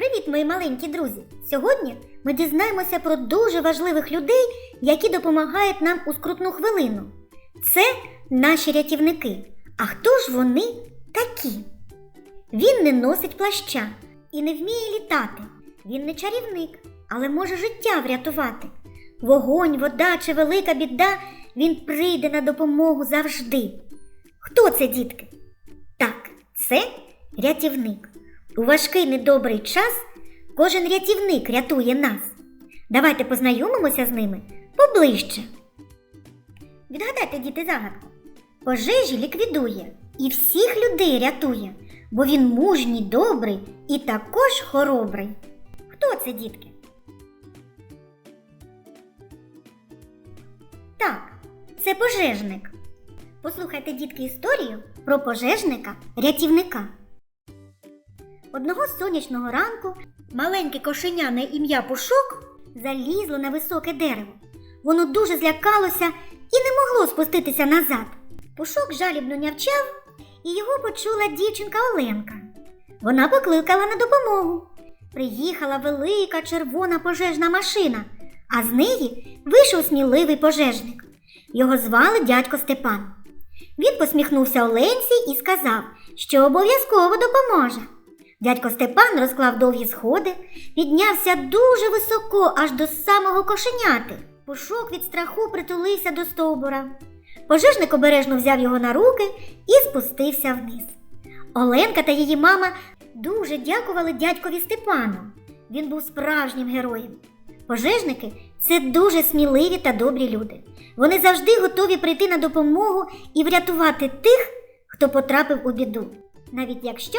Привіт, мої маленькі друзі! Сьогодні ми дізнаємося про дуже важливих людей, які допомагають нам у скрутну хвилину. Це наші рятівники. А хто ж вони такі? Він не носить плаща і не вміє літати. Він не чарівник, але може життя врятувати. Вогонь, вода чи велика біда, він прийде на допомогу завжди. Хто це, дітки? Так, це рятівник. У важкий недобрий час кожен рятівник рятує нас. Давайте познайомимося з ними поближче. Відгадайте, діти, загадку. Пожежі ліквідує і всіх людей рятує, бо він мужній, добрий і також хоробрий. Хто це, дітки? Так, це пожежник. Послухайте, дітки, історію про пожежника-рятівника. Одного сонячного ранку маленьке кошеня на ім'я Пушок залізло на високе дерево. Воно дуже злякалося і не могло спуститися назад. Пушок жалібно нявчав, і його почула дівчинка Оленка. Вона покликала на допомогу. Приїхала велика червона пожежна машина, а з неї вийшов сміливий пожежник. Його звали дядько Степан. Він посміхнувся Оленці і сказав, що обов'язково допоможе. Дядько Степан розклав довгі сходи, піднявся дуже високо, аж до самого кошеняти. Пушок від страху притулився до стовбура. Пожежник обережно взяв його на руки і спустився вниз. Оленка та її мама дуже дякували дядькові Степану. Він був справжнім героєм. Пожежники це дуже сміливі та добрі люди. Вони завжди готові прийти на допомогу і врятувати тих, хто потрапив у біду, навіть якщо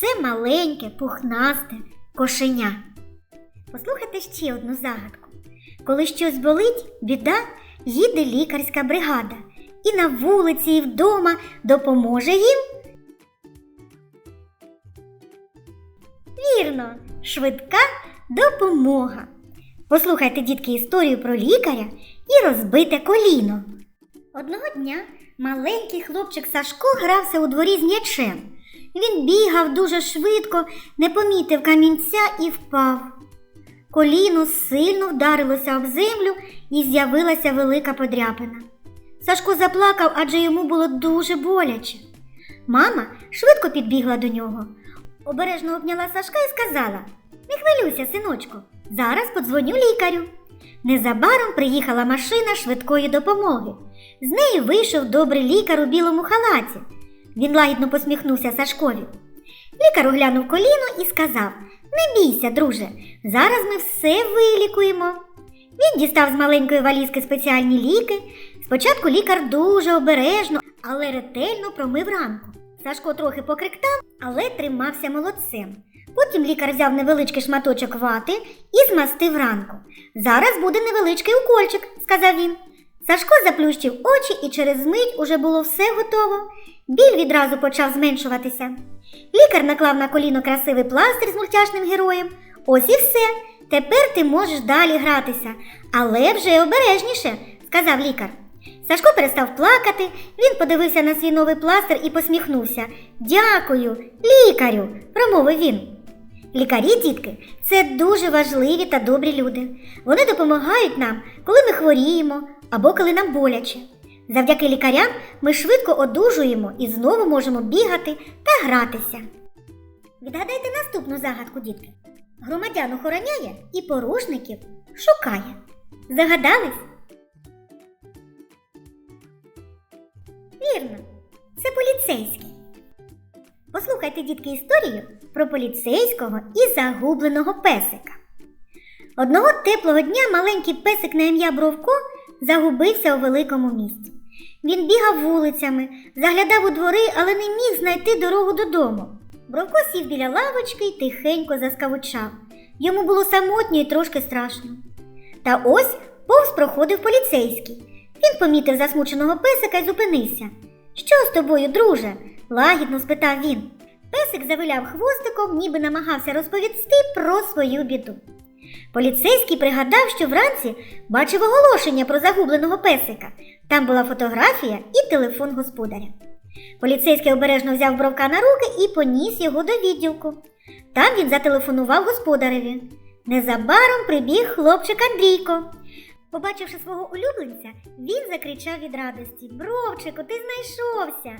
це маленьке, пухнасте кошеня. Послухайте ще одну загадку. Коли щось болить, біда, їде лікарська бригада і на вулиці, і вдома допоможе їм. Вірно, швидка допомога. Послухайте, дітки, історію про лікаря і розбите коліно. Одного дня маленький хлопчик Сашко грався у дворі з м'ячем. Він бігав дуже швидко, не помітив камінця і впав. Коліно сильно вдарилося об землю і з'явилася велика подряпина. Сашко заплакав, адже йому було дуже боляче. Мама швидко підбігла до нього, обережно обняла Сашка і сказала: Не хвилюйся, синочку, зараз подзвоню лікарю. Незабаром приїхала машина швидкої допомоги. З неї вийшов добрий лікар у білому халаті. Він лагідно посміхнувся Сашкові. Лікар оглянув коліно і сказав: Не бійся, друже, зараз ми все вилікуємо. Він дістав з маленької валізки спеціальні ліки. Спочатку лікар дуже обережно, але ретельно промив ранку. Сашко трохи покриктав, але тримався молодцем. Потім лікар взяв невеличкий шматочок вати і змастив ранку. Зараз буде невеличкий укольчик, сказав він. Сашко заплющив очі і через мить уже було все готово. Біль відразу почав зменшуватися. Лікар наклав на коліно красивий пластир з мультяшним героєм. Ось і все. Тепер ти можеш далі гратися, але вже обережніше, сказав лікар. Сашко перестав плакати, він подивився на свій новий пластир і посміхнувся. Дякую, лікарю, промовив він. Лікарі, дітки, це дуже важливі та добрі люди. Вони допомагають нам, коли ми хворіємо або коли нам боляче. Завдяки лікарям ми швидко одужуємо і знову можемо бігати та гратися. Відгадайте наступну загадку, дітки. Громадян охороняє і порушників шукає. Загадались? Вірно, це поліцейський. Послухайте, дітки, історію про поліцейського і загубленого песика. Одного теплого дня маленький песик на ім'я Бровко загубився у великому місті. Він бігав вулицями, заглядав у двори, але не міг знайти дорогу додому. Бровко сів біля лавочки й тихенько заскавучав. Йому було самотньо і трошки страшно. Та ось повз проходив поліцейський. Він помітив засмученого песика і зупинився. Що з тобою, друже? лагідно спитав він. Песик завиляв хвостиком, ніби намагався розповісти про свою біду. Поліцейський пригадав, що вранці бачив оголошення про загубленого песика. Там була фотографія і телефон господаря. Поліцейський обережно взяв бровка на руки і поніс його до відділку. Там він зателефонував господареві. Незабаром прибіг хлопчик Андрійко. Побачивши свого улюбленця, він закричав від радості Бровчику, ти знайшовся.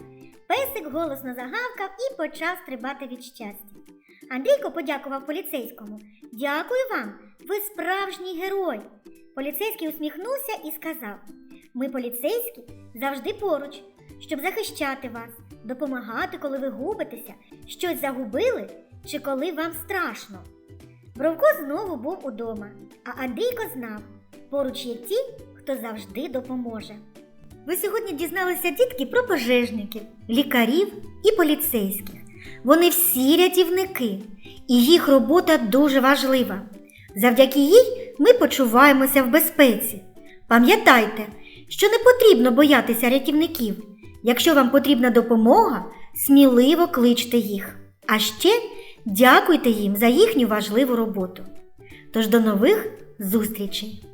Песик голосно загавкав і почав стрибати від щастя. Андрійко подякував поліцейському. Дякую вам, ви справжній герой. Поліцейський усміхнувся і сказав: Ми, поліцейські, завжди поруч, щоб захищати вас, допомагати, коли ви губитеся, щось загубили чи коли вам страшно. Бровко знову був удома, а Андрійко знав, поруч є ті, хто завжди допоможе. Ви сьогодні дізналися дітки про пожежників, лікарів і поліцейських. Вони всі рятівники, і їх робота дуже важлива. Завдяки їй ми почуваємося в безпеці. Пам'ятайте, що не потрібно боятися рятівників. Якщо вам потрібна допомога, сміливо кличте їх. А ще дякуйте їм за їхню важливу роботу. Тож до нових зустрічей!